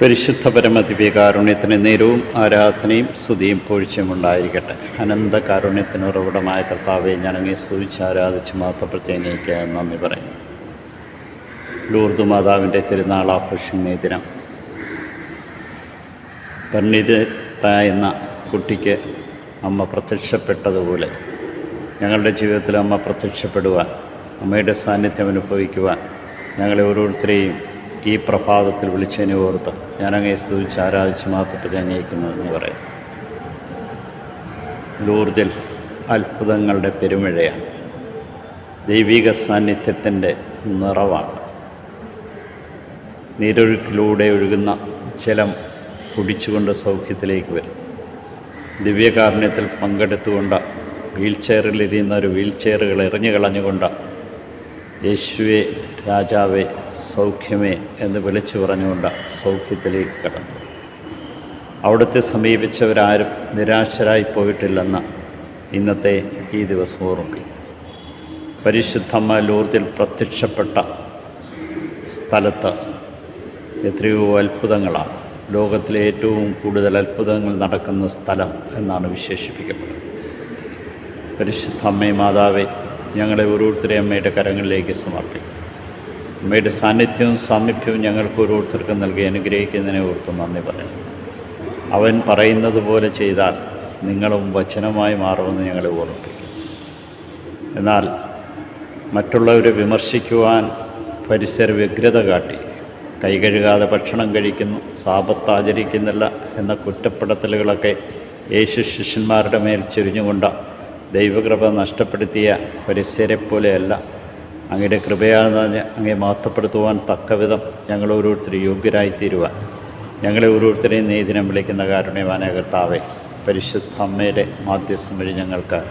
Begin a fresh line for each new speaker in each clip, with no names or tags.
പരിശുദ്ധ പരമദിവ്യകാരുണ്യത്തിന് നേരവും ആരാധനയും സ്തുതിയും പൂഴ്ചയും ഉണ്ടായിരിക്കട്ടെ. അനന്ത കാരുണ്യത്തിന് ഉറവിടമായ കർത്താവെ ഞാൻ അങ്ങേ സ്തുതിച്ച് ആരാധിച്ച് മാത്രപ്രത്യേകിക്ക് നന്ദി പറയും ലൂർദു മാതാവിന്റെ തിരുനാൾ ആഘോഷിക്കുന്ന ദിനം ദിനം എന്ന കുട്ടിക്ക് അമ്മ പ്രത്യക്ഷപ്പെട്ടതുപോലെ ഞങ്ങളുടെ ജീവിതത്തിൽ അമ്മ പ്രത്യക്ഷപ്പെടുവാൻ അമ്മയുടെ സാന്നിധ്യം അനുഭവിക്കുവാൻ ഞങ്ങളെ ഓരോരുത്തരെയും ഈ പ്രഭാതത്തിൽ വിളിച്ചതിനെ ഓർത്ത് ഞാനങ്ങേ സ്തുതിച്ച് ആരാധിച്ച് മാത്രപ്പെട്ട് അംഗീകരിക്കുന്നു എന്ന് പറയും. ലൂർജിൽ അത്ഭുതങ്ങളുടെ പെരുമഴയാണ്. ദൈവിക സാന്നിധ്യത്തിന്റെ നിറവാണ്. നീരൊഴുക്കിലൂടെ ഒഴുകുന്ന ജലം കുടിച്ചുകൊണ്ട് സൗഖ്യത്തിലേക്ക് വരും. ദിവ്യകാരുണ്യത്തിൽ പങ്കെടുത്തുകൊണ്ട് വീൽ ചെയറിലിരിക്കുന്ന ഒരു വീൽ ചെയറുകൾ എറിഞ്ഞു കളഞ്ഞുകൊണ്ട് യേശുവെ രാജാവെ സൗഖ്യമേ എന്ന് വിളിച്ചു പറഞ്ഞുകൊണ്ട് സൗഖ്യത്തിലേക്ക് കടന്നു. അവിടുത്തെ സമീപിച്ചവരാരും നിരാശരായി പോയിട്ടില്ലെന്ന് ഇന്നത്തെ ഈ ദിവസം ഓർമ്മിക്കും പരിശുദ്ധമ്മ ലൂർദിൽ പ്രത്യക്ഷപ്പെട്ട സ്ഥലത്ത് എത്രയോ അത്ഭുതങ്ങളാണ്. ലോകത്തിലെ ഏറ്റവും കൂടുതൽ അത്ഭുതങ്ങൾ നടക്കുന്ന സ്ഥലം എന്നാണ് വിശേഷിപ്പിക്കപ്പെടുന്നത്. പരിശുദ്ധ അമ്മേ മാതാവെ ഞങ്ങളെ ഓരോരുത്തരെ അമ്മയുടെ കരങ്ങളിലേക്ക് സമർപ്പിക്കും. അമ്മയുടെ സാന്നിധ്യവും സാമീപ്യവും ഞങ്ങൾക്ക് ഓരോരുത്തർക്കും നൽകി അനുഗ്രഹിക്കുന്നതിനെ ഓർത്ത് നന്ദി പറയും അവൻ പറയുന്നത് പോലെ ചെയ്താൽ നിങ്ങളും വചനമായി മാറുമെന്ന് ഞങ്ങളെ ഓർമ്മിപ്പിക്കും. എന്നാൽ മറ്റുള്ളവരെ വിമർശിക്കുവാൻ പരിസര വ്യഗ്രത കാട്ടി. കൈ കഴുകാതെ ഭക്ഷണം കഴിക്കുന്നു സാപത്ത് ആചരിക്കുന്നില്ല എന്ന കുറ്റപ്പെടുത്തലുകളൊക്കെ യേശു ശിഷ്യന്മാരുടെ മേൽ ചൊരിഞ്ഞുകൊണ്ട് ദൈവകൃപ നഷ്ടപ്പെടുത്തിയ പരിസരെ പോലെയല്ല അങ്ങയുടെ കൃപയാണെന്ന് അങ്ങേ മഹത്വപ്പെടുത്തുവാൻ തക്കവിധം ഞങ്ങൾ ഓരോരുത്തരും യോഗ്യരായിത്തീരുവാൻ. ഞങ്ങളെ ഓരോരുത്തരെയും നീ ദിനം വിളിക്കുന്ന കാരുണ്യവാന കർത്താവെ പരിശുദ്ധ അമ്മയുടെ മാധ്യസ്ഥം വഴി ഞങ്ങൾക്ക്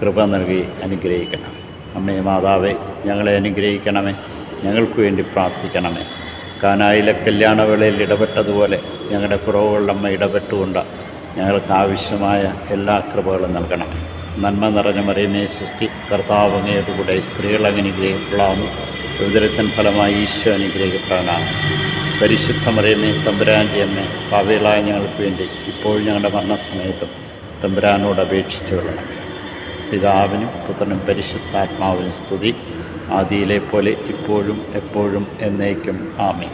കൃപ നൽകി അനുഗ്രഹിക്കണം. അമ്മേ മാതാവെ ഞങ്ങളെ അനുഗ്രഹിക്കണമേ ഞങ്ങൾക്ക് വേണ്ടി പ്രാർത്ഥിക്കണമേ. കാനായിലെ കല്യാണവേളയിൽ ഇടപെട്ടതുപോലെ ഞങ്ങളുടെ കുറവുകളുടെ അമ്മ ഇടപെട്ടുകൊണ്ട് ഞങ്ങൾക്ക് ആവശ്യമായ എല്ലാ കൃപകളും നൽകണമേ. നന്മ നിറഞ്ഞ മറിയമേ സ്വസ്തി കർത്താവ് അങ്ങയോടുകൂടെ സ്ത്രീകൾ അനുഗ്രഹിക്കപ്പെടാവുന്നു വിവിധരത്തൻ ഫലമായി ഈശോ അനുഗ്രഹിക്കപ്പെടാനാണ്. പരിശുദ്ധ മറിയമേ തമ്പുരാന്റെ അമ്മേ പാവകളായ ഞങ്ങൾക്ക് വേണ്ടി ഇപ്പോൾ ഞങ്ങളുടെ മരണസമയത്തും തമ്പുരാനോട് അപേക്ഷിച്ചു കൊള്ളണം. പിതാവിനും പുത്രനും പരിശുദ്ധാത്മാവിനും സ്തുതി. ആദിയിലെ പോലെ ഇപ്പോഴും എപ്പോഴും എന്നേക്കും. ആമേ